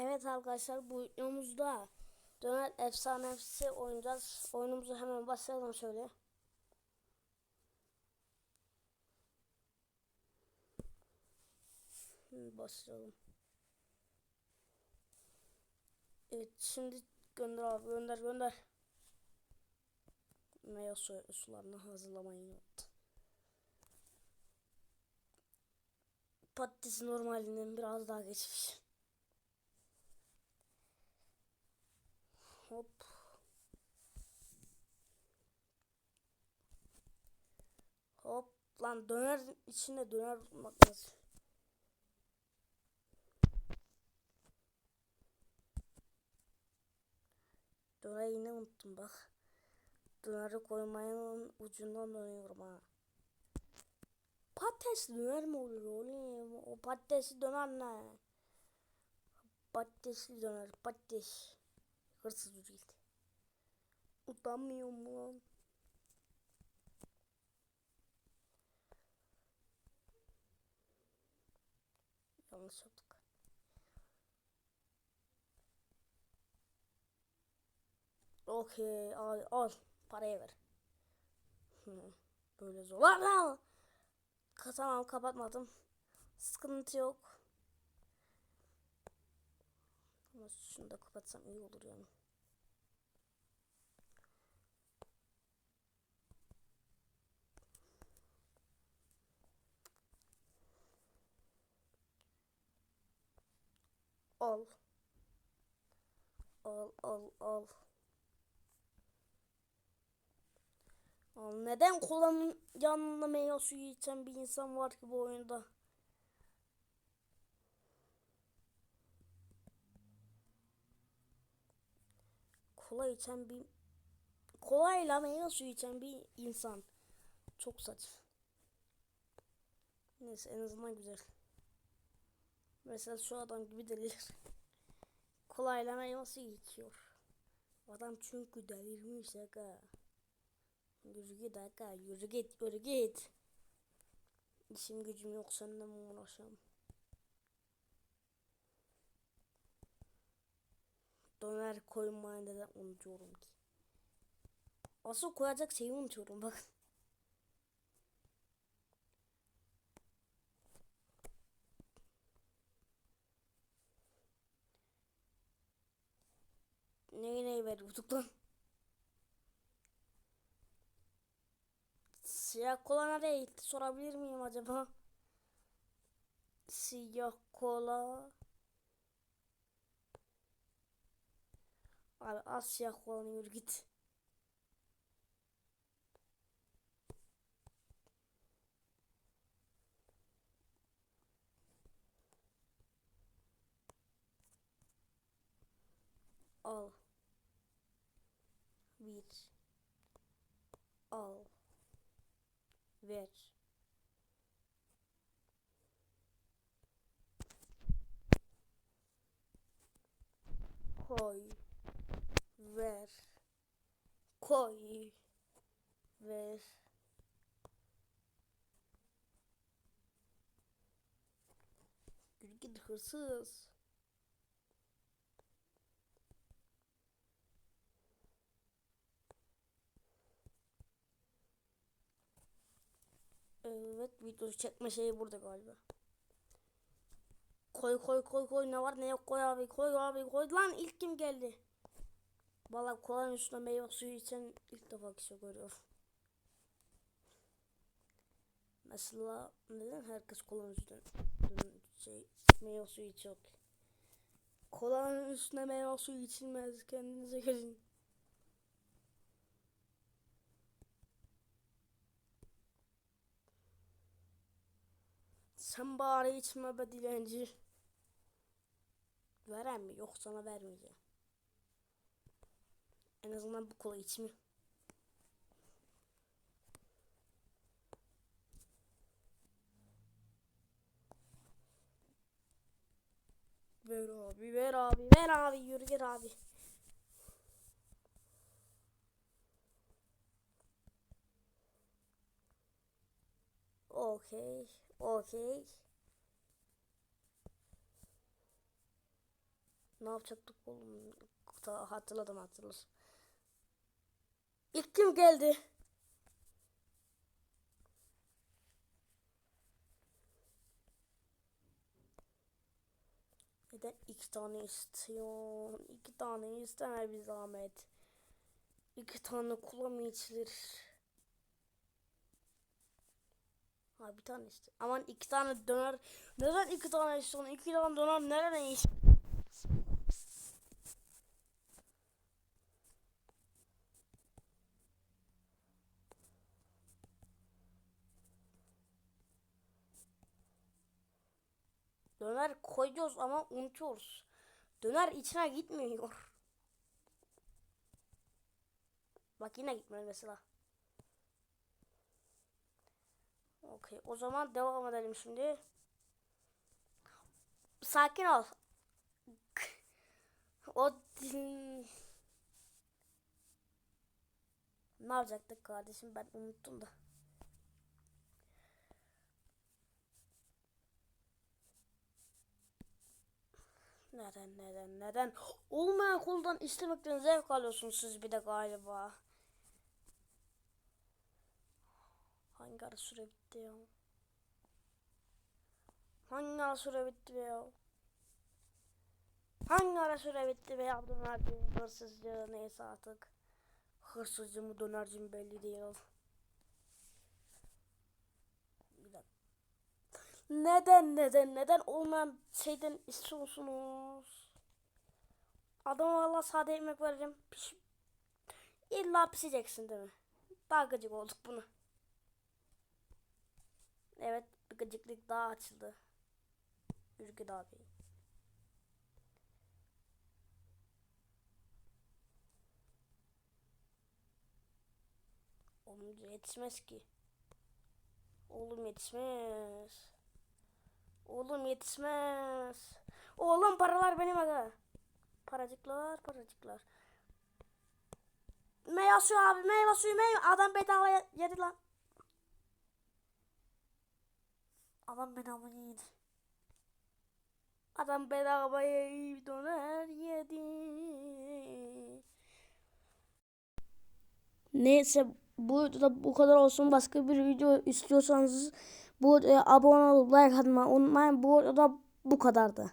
Evet arkadaşlar bu videomuzda döner efsanesi oynayacağız. Oyunumuzu hemen başlayalım şöyle. Başlayalım. Evet şimdi gönder abi gönder gönder. Meyve su, sularını hazırlamayı unuttum. Patates normalinden biraz daha geçmiş. Hop. Hop. Lan döner içinde döner bulmak lazım. Döner yine unuttum bak. Döneri koymayın ucundan dönüyorum ha. Patates döner mi olur oğlum? O patatesli döner ne? Patatesli döner patates. Hırsız değil. Utanmıyor mu lan? Yanlış yaptık. Okey al al parayı ver. Böyle zor. Lan lan. Tamam kapatmadım. Sıkıntı yok. Ama şunu da kapatsam iyi olur yani. Al. Al al al. Al neden kolanın yanında meyve suyu içen bir insan var ki bu oyunda? Kola içen bir kolayla meyve suyu içen bir insan. Çok saçma. Neyse en azından güzel. Mesela şu adam gibi deliler. Kolayla meyve suyu içiyor. Adam çünkü delirmiş aga. Yürü git aga yürü git yürü git. İşim gücüm yok seninle mi uğraşam? Döner koymayı neden unutuyorum ki? Asıl koyacak şeyi unutuyorum bak. Neyi neyi veriyorduk lan? Siyah kola nereye gitti sorabilir miyim acaba? Siyah kola. Abi az siyah kolanı yürü git. Al. Bir. Al. Ver. Koy. Ver. Koy. Ver. Yürü git hırsız. Evet video çekme şeyi burada galiba. Koy koy koy koy ne var ne yok koy abi koy abi koy lan ilk kim geldi? Valla kolanın üstüne meyve suyu içen ilk defa kişi görüyorum. Mesela neden herkes kolanın üstüne şey, meyve suyu içiyor ki? Kolanın üstüne meyve suyu içilmez kendinize gelin. Sen bari içme be dilenci. Veren mi? Yok sana vermeyeceğim. En azından bu kola içme. Ver abi, ver abi, ver abi, yürü git abi. Okey, okey. Ne yapacaktık oğlum? Hatırladım hatırladım. İlk kim geldi? Neden iki tane istiyorsun? İki tane isteme bir zahmet. İki tane kola mı içilir? Ha bir tane işte. Aman iki tane döner. Neden iki tane istiyorsun? İki tane döner nereden iş? Döner koyuyoruz ama unutuyoruz. Döner içine gitmiyor. Bak yine gitmedi mesela. Okey. O zaman devam edelim şimdi. Sakin ol. O. Ne yapacaktık kardeşim ben unuttum da. Neden neden neden? Olmayan koldan istemekten zevk alıyorsunuz siz bir de galiba. Hangi ara süre bitti ya? Hangi ara süre bitti be ya? Hangi ara süre bitti be ya? Dönerci, hırsızcı neyse artık. Hırsızcı mı dönerci belli değil. Bir dakika. Neden neden neden olmayan şeyden istiyorsunuz? Adama valla sade ekmek vereceğim. Piş... İlla pişeceksin değil mi? Daha gıcık olduk bunu. Evet bir gıcıklık daha açıldı. Ürgüt abi. Oğlum yetişmez ki. Oğlum yetişmez. Oğlum yetişmez. Oğlum paralar benim aga. Paracıklar, paracıklar. Meyve suyu abi, meyve suyu, meyve. Adam bedava ye- yedi lan. Adam bedava yedi. Adam bedava döner yedi. Neyse bu da bu kadar olsun. Başka bir video istiyorsanız bu e, abone olup like unutmayın. Bu da bu kadardı.